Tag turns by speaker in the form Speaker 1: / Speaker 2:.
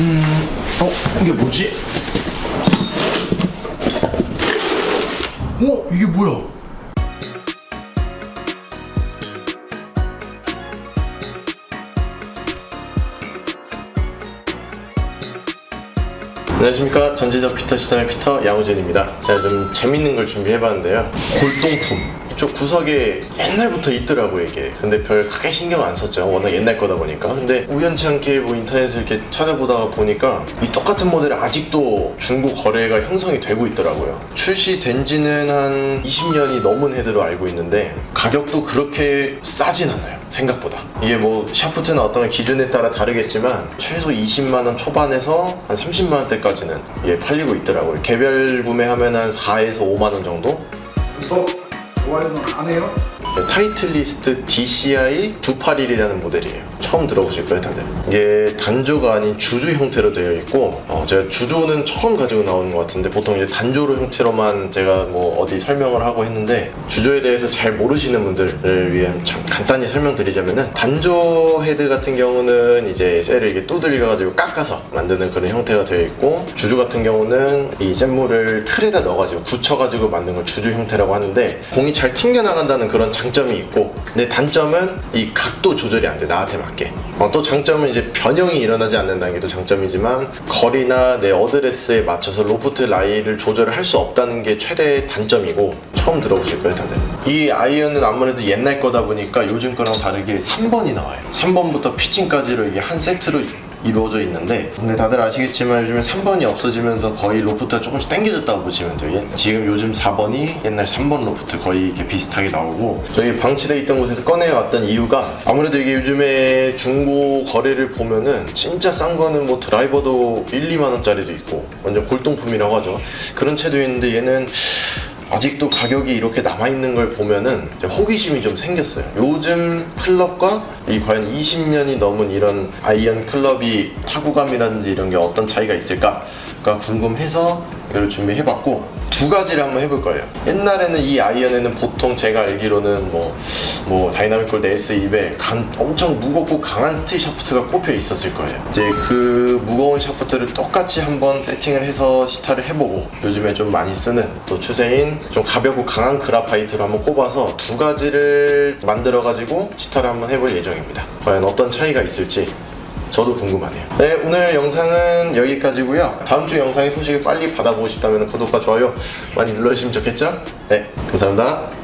Speaker 1: 음, 어, 이게 뭐지? 어, 이게 뭐야? 안녕하십니까 전지적 피터 시선의 피터 양우진입니다 제가 좀 재밌는 걸 준비해봤는데요 골동품 이 쪽 구석에 옛날부터 있더라고요 이게. 근데 별 크게 신경 안 썼죠. 워낙 옛날 거다 보니까. 근데 우연치 않게 뭐 인터넷을 이렇게 찾아보다가 보니까 이 똑같은 모델이 아직도 중고 거래가 형성이 되고 있더라고요. 출시된 지는 한 20년이 넘은 헤드로 알고 있는데 가격도 그렇게 싸진 않아요 생각보다. 이게 뭐 샤프트나 어떤 기준에 따라 다르겠지만 최소 20만 원 초반에서 한 30만 원대까지는 이게 팔리고 있더라고요. 개별 구매하면 한 4에서 5만 원 정도?
Speaker 2: 이거 좋아요는 안 해요?
Speaker 1: 타이틀리스트 DCI 981이라는 모델이에요. 처음 들어보실 거예요, 다들. 이게 단조가 아닌 주조 형태로 되어 있고, 어, 제가 주조는 처음 가지고 나오는 것 같은데, 보통 이제 단조로 형태로만 제가 뭐 어디 설명을 하고 했는데, 주조에 대해서 잘 모르시는 분들을 위해 참 간단히 설명드리자면은, 단조 헤드 같은 경우는 이제 셀을 이게 두들겨 가지고 깎아서 만드는 그런 형태가 되어 있고, 주조 같은 경우는 이 잼물을 틀에다 넣어가지고 굳혀가지고 만든 걸 주조 형태라고 하는데, 공이 잘 튕겨 나간다는 그런 장점이 있고 근데 단점은 이 각도 조절이 안 돼 나한테 맞게 어, 또 장점은 이제 변형이 일어나지 않는다는 게 또 장점이지만 거리나 내 어드레스에 맞춰서 로프트 라이를 조절을 할 수 없다는 게 최대 단점이고 처음 들어보실 거예요 다들. 이 아이언은 아무래도 옛날 거다 보니까 요즘 거랑 다르게 3번이 나와요. 3번부터 피칭까지로 이게 한 세트로 이루어져 있는데 근데 다들 아시겠지만 요즘에 3번이 없어지면서 거의 로프트가 조금씩 당겨졌다고 보시면 돼요. 지금 요즘 4번이 옛날 3번 로프트 거의 이렇게 비슷하게 나오고 저희 방치돼 있던 곳에서 꺼내왔던 이유가 아무래도 이게 요즘에 중고 거래를 보면은 진짜 싼 거는 뭐 드라이버도 1, 2만 원짜리도 있고 완전 골동품이라고 하죠. 그런 채도 있는데 얘는 아직도 가격이 이렇게 남아있는 걸 보면은 호기심이 좀 생겼어요. 요즘 클럽과 이 과연 20년이 넘은 이런 아이언 클럽이 타구감이라든지 이런 게 어떤 차이가 있을까가 궁금해서 이걸 준비해봤고 두 가지를 한번 해볼 거예요. 옛날에는 이 아이언에는 보통 제가 알기로는 뭐, 뭐 다이나믹 골드 S200 강- 엄청 무겁고 강한 스틸 샤프트가 꼽혀 있었을 거예요. 이제 그 무거운 샤프트를 똑같이 한번 세팅을 해서 시타를 해보고 요즘에 좀 많이 쓰는 또 추세인 좀 가볍고 강한 그라파이트로 한번 꼽아서 두 가지를 만들어 가지고 시타를 한번 해볼 예정입니다. 과연 어떤 차이가 있을지 저도 궁금하네요. 네, 오늘 영상은 여기까지고요. 다음 주 영상의 소식을 빨리 받아보고 싶다면 구독과 좋아요 많이 눌러주시면 좋겠죠? 네, 감사합니다.